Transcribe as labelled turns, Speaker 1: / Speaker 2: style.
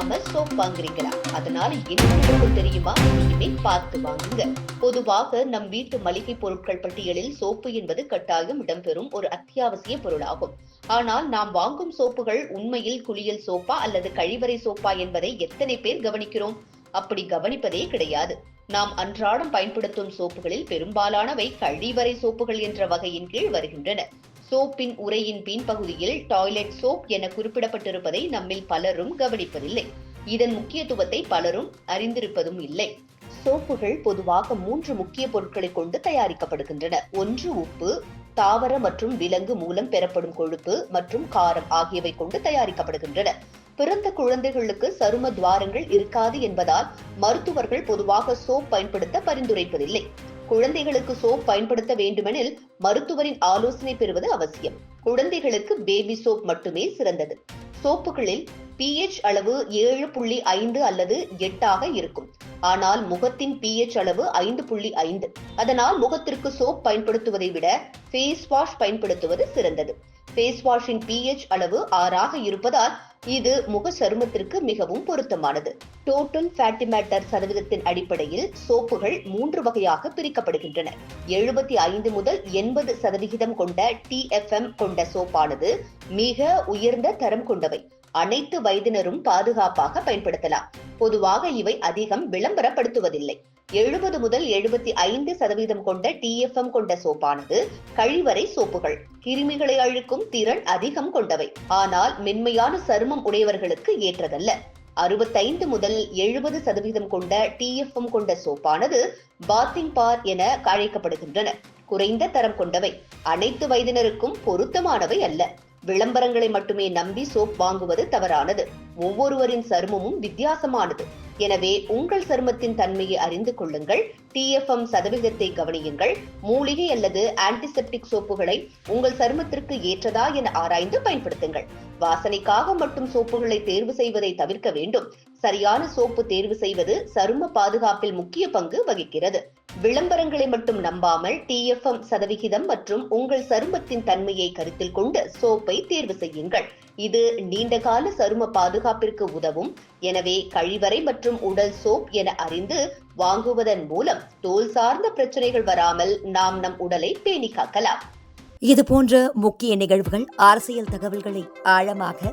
Speaker 1: இல்லாம சோப் வாங்குறீங்களா? அதனால என்ன தெரியுமா? இனிமே பார்த்து வாங்குங்க. பொதுவாக நம் வீட்டு மளிகை பொருட்கள் பட்டியலில் சோப்பு என்பது கட்டாயம் இடம்பெறும் ஒரு அத்தியாவசிய பொருளாகும். ஆனால் நாம் வாங்கும் சோப்புகள் உண்மையில் குளியல் சோப்பா அல்லது கழிவறை சோப்பா என்பதை எத்தனை பேர் கவனிக்கிறோம்? அப்படி கவனிப்பதே கிடையாது. நாம் அன்றாடம் பயன்படுத்தும் சோப்புகளில் பெரும்பாலானவை கழிவறை சோப்புகள் என்ற வகையின் கீழ் வருகின்றன. சோப்பின் உரையின் பின்பகுதியில் டாய்லெட் சோப் என குறிப்பிடப்பட்டிருப்பதை நம்மில் பலரும் கவனிப்பதில்லை. இதன் முக்கியத்துவத்தை பலரும் அறிந்திருப்பதும் இல்லை. சோப்புகள் பொதுவாக மூன்று முக்கிய பொருட்களை கொண்டு தயாரிக்கப்படுகின்றன. ஒன்று உப்பு தாவர மற்றும் விலங்கு மூலம் பெறப்படும் கொழுப்பு மற்றும் காரம் ஆகியவை கொண்டு தயாரிக்கப்படுகின்றன. பிறந்த குழந்தைகளுக்கு சரும துவாரங்கள் இருக்காது என்பதால் மருத்துவர்கள் பொதுவாக சோப் பயன்படுத்த பரிந்துரைப்பதில்லை. குழந்தைகளுக்கு சோப் பயன்படுத்த வேண்டுமெனில் மருத்துவரின் ஆலோசனை பெறுவது அவசியம். குழந்தைகளுக்கு பேபி சோப் மட்டுமே சிறந்தது. சோப்புகளில் பிஎச் அளவு ஏழு புள்ளி ஐந்து அல்லது எட்டாக இருக்கும். ஆனால் முகத்தின் பிஹெச் அளவு ஐந்து புள்ளி ஐந்து. அதனால் முகத்திற்கு சோப் பயன்படுத்துவதை விட ஃபேஸ் வாஷ் பயன்படுத்துவது சிறந்தது. ஃபேஸ் வாஷின் பிஹெச் அளவு ஆறாக இருப்பதால் இது முக சருமத்திற்கு மிகவும் பொருத்தமானது. டோட்டல் ஃபேட்டி மேட்டர் சதவீதத்தின் அடிப்படையில் சோப்புகள் மூன்று வகையாக பிரிக்கப்படுகின்றன. எழுபத்தி ஐந்து முதல் எண்பது சதவிகிதம் கொண்ட டிஎஃப்எம் கொண்ட சோப்பானது மிக உயர்ந்த தரம் கொண்டவை. அனைத்து வயதினரும் பாதுகாப்பாக பயன்படுத்தலாம். பொதுவாக இவை அதிகம் விளம்பரப்படுத்துவதில்லை. எழுபது முதல் எழுபத்தி ஐந்து சதவீதம் கொண்ட டிஎஃப்எம் கொண்ட சோப்பானது கழிவறை சோப்புகள். கிருமிகளை அழிக்கும் திறன் அதிகம் கொண்டவை. ஆனால் மென்மையான சருமம் உடையவர்களுக்கு ஏற்றதல்ல. அறுபத்தைந்து முதல் எழுபது சதவீதம் கொண்ட டிஎஃப்எம் கொண்ட சோப்பானது பாத்திங் பார் என அழைக்கப்படுகின்றன. குறைந்த தரம் கொண்டவை. அனைத்து வயதினருக்கும் பொருத்தமானவை அல்ல. விளம்பரங்களை மட்டுமே நம்பி சோப் வாங்குவது தவறானது. ஒவ்வொருவரின் சருமமும் வித்தியாசமானது. எனவே உங்கள் சருமத்தின் தன்மையை அறிந்து கொள்ளுங்கள். டிஎஃப்எம் சதவீதத்தை கவனியுங்கள். மூலிகை அல்லது ஆன்டிசெப்டிக் சோப்புகளை உங்கள் சருமத்திற்கு ஏற்றதா என ஆராய்ந்து பயன்படுத்துங்கள். வாசனைக்காக மட்டும் சோப்புகளை தேர்வு செய்வதை தவிர்க்க வேண்டும். சரியான சோப்பு தேர்வு செய்வது சரும பாதுகாப்பில் முக்கிய பங்கு வகிக்கிறது. விளம்பரங்களை மட்டும் நம்பாமல் டிஎஃப்எம் சதவிகிதம் மற்றும் உங்கள் சருமத்தின் தன்மையை கருத்தில் கொண்டு சோப்பை தேர்வு செய்யுங்கள். இது நீண்டகால சரும பாதுகாப்பிற்கு உதவும். எனவே கழிவறை மற்றும் உடல் சோப் என அறிந்து வாங்குவதன் மூலம் தோல் சார்ந்த பிரச்சனைகள் வராமல் நாம் நம் உடலை பேணி காக்கலாம்.
Speaker 2: இது போன்ற முக்கிய நிகழ்வுகள் அரசியல் தகவல்களை ஆழமாக